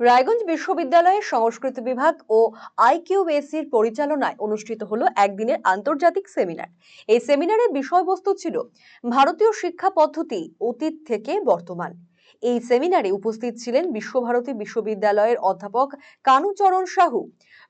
রায়গঞ্জ বিশ্ববিদ্যালয়ের সংস্কৃত বিভাগ ও আইকিউএসির পরিচালনায় অনুষ্ঠিত হলো একদিনের আন্তর্জাতিক সেমিনার। এই সেমিনারের বিষয়বস্তু ছিল ভারতীয় শিক্ষা পদ্ধতি অতীত থেকে বর্তমান। এই সেমিনারে উপস্থিত ছিলেন বিশ্বভারতী বিশ্ববিদ্যালয়ের অধ্যাপক কানুচরণ সাহু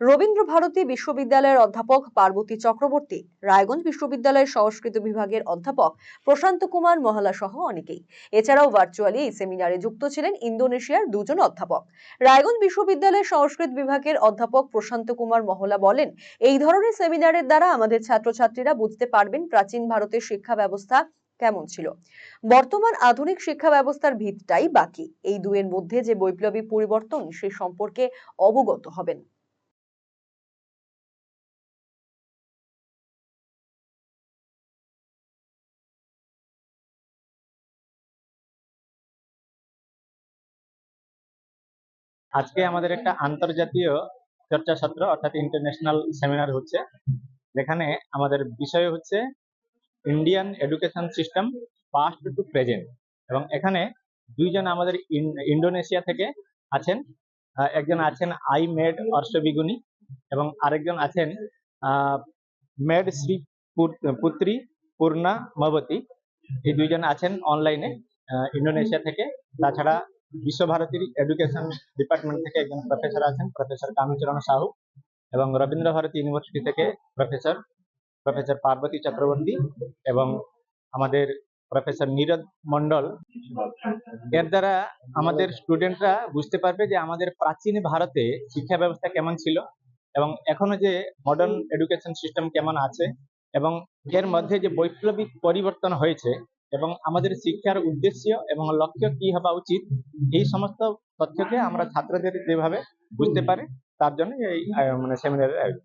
রবীন্দ্র ভারতী বিশ্ববিদ্যালয়ের অধ্যাপক পার্বতী চক্রবর্তী, রায়গঞ্জ বিশ্ববিদ্যালয়ের সংস্কৃত বিভাগের অধ্যাপক প্রশান্ত কুমার মহলা সহ অনেকেই। এছাড়াও ভার্চুয়ালি এই সেমিনারে যুক্ত ছিলেন ইন্দোনেশিয়ার দুজন অধ্যাপক। রায়গঞ্জ বিশ্ববিদ্যালয়ের সংস্কৃত বিভাগের অধ্যাপক প্রশান্ত কুমার মহলা বলেন, এই ধরনের সেমিনারের দ্বারা আমাদের ছাত্রছাত্রীরা বুঝতে পারবেন প্রাচীন ভারতের শিক্ষা ব্যবস্থা কেমন ছিল? বর্তমান আধুনিক শিক্ষা ব্যবস্থার ভিতটাই বাকি। এই দুয়ের মধ্যে যে বৈপ্লবিক পরিবর্তন, সে সম্পর্কে অবগত হবেন। আজকে আমাদের একটা আন্তর্জাতীয় চর্চা সত্র অর্থাৎ ইন্টারন্যাশনাল সেমিনার হচ্ছে। যেখানে আমাদের বিষয় হচ্ছে Indian education system past to present এবং এখানে দুইজন আমাদের ইন- ইন্দোনেশিয়া থেকে আছেন। একজন আছেন আই মেড অর্শবিগুনি এবং আরেকজন আছেন মেড শ্রী পুত্রী পূর্ণা মবতী এই দুইজন আছেন অনলাইনে ইন্ডোনেশিয়া থেকে। তাছাড়া বিশ্বভারতীর এডুকেশন ডিপার্টমেন্ট থেকে একজন প্রফেসর আছেন প্রফেসর কামিচরণ সাহু এবং রবীন্দ্র ভারতী ইউনিভার্সিটি থেকে প্রফেসর প্রফেসর পার্বতী চক্রবর্তী এবং আমাদের প্রফেসর নীরদ মন্ডল এর দ্বারা আমাদের স্টুডেন্টরা বুঝতে পারবে যে আমাদের প্রাচীন ভারতে শিক্ষা ব্যবস্থা কেমন ছিল এবং এখনও যে মডার্ন এডুকেশন সিস্টেম কেমন আছে এবং এর মধ্যে যে বৈপ্লবিক পরিবর্তন হয়েছে এবং আমাদের শিক্ষার উদ্দেশ্য এবং লক্ষ্য কি হওয়া উচিত, এই সমস্ত তথ্যকে আমরা ছাত্রদের যেভাবে বুঝতে পারে, তার জন্য এই মানে সেমিনারের আয়োজন।